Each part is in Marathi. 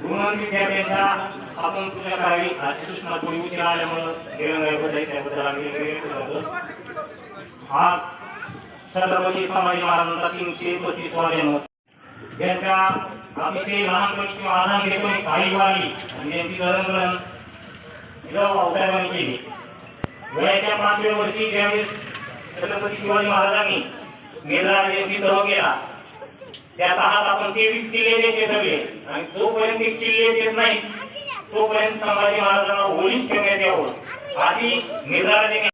गुणवंत विद्यार्थ्यांच्या आपण पूजा करावी. अशी सूचना थोडी उशीर आल्यामुळं गिरंगाईबद्दल आहे, त्याबद्दल आम्ही हा छत्रपती संभाजी महाराजांचा तीनशे पस्तीस जन्म. त्यांच्या अतिशय लहानपणी आधार घेऊन काही वाली आणि त्यांची जडणघडण हिराव केली. वयाच्या पाचव्या वर्षी ज्यावेळेस छत्रपती शिवाजी महाराजांनी मेघराज यांची दरो केला त्या हात आपण तेवीस किल्ले देते सगळे आणि जोपर्यंत ते किल्ले देत नाही. तोपर्यंत संभाजी महाराजांना ओलीस ठेवण्यात यावं. आधी मेघराजांनी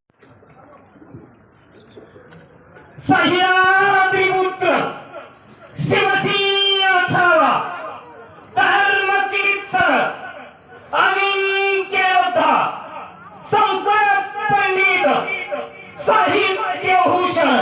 सह्याद्रीपुत्र शिवसिंह छावा धर्मचिकित्सक अजिंक्य योद्धा संस्कृत पंडित साहित्य भूषण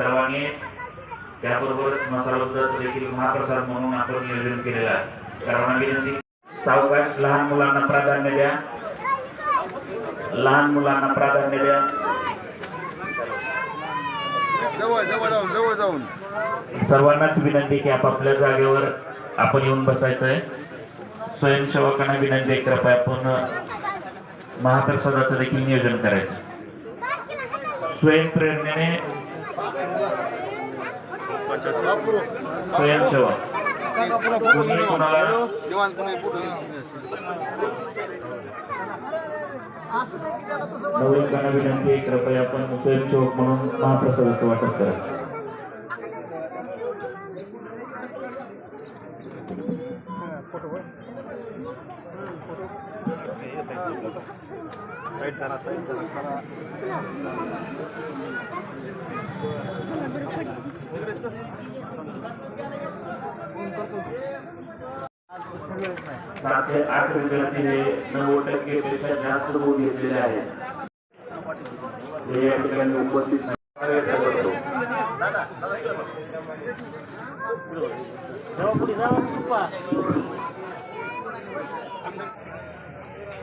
सर्वांनी त्याबरोबरच मसाला दुधाचं देखील महाप्रसाद म्हणून आपण नियोजन केलेलं आहे. सर्वांना विनंती सावकाश लहान मुलांना प्राधान्य द्या. लहान मुलांना प्राधान्य द्या. जवळ जवळ जाऊन जवळ जाऊन. सर्वांनाच विनंती की आपापल्या जागेवर आपण येऊन बसायचं आहे स्वयंसेवकांना विनंती आहे कृपया आपण महाप्रसादाचं देखील नियोजन करायचं. स्वयंप्रेरणेने स्वयंसेवक तुम्ही कोणाला निवांत विनंती कृपया आपण स्वयंसेवक म्हणून महाप्रसादाचं वाटप करा सात ते आठ विद्यार्थी नव्वद टक्के जास्त गुण घेतलेले आहेत हे या ठिकाणी उपस्थित नाही.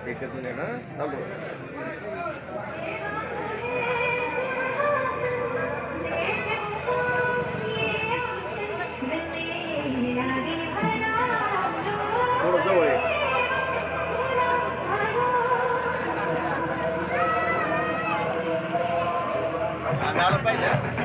एकच मिनिट आम्ही आलं पाहिजे.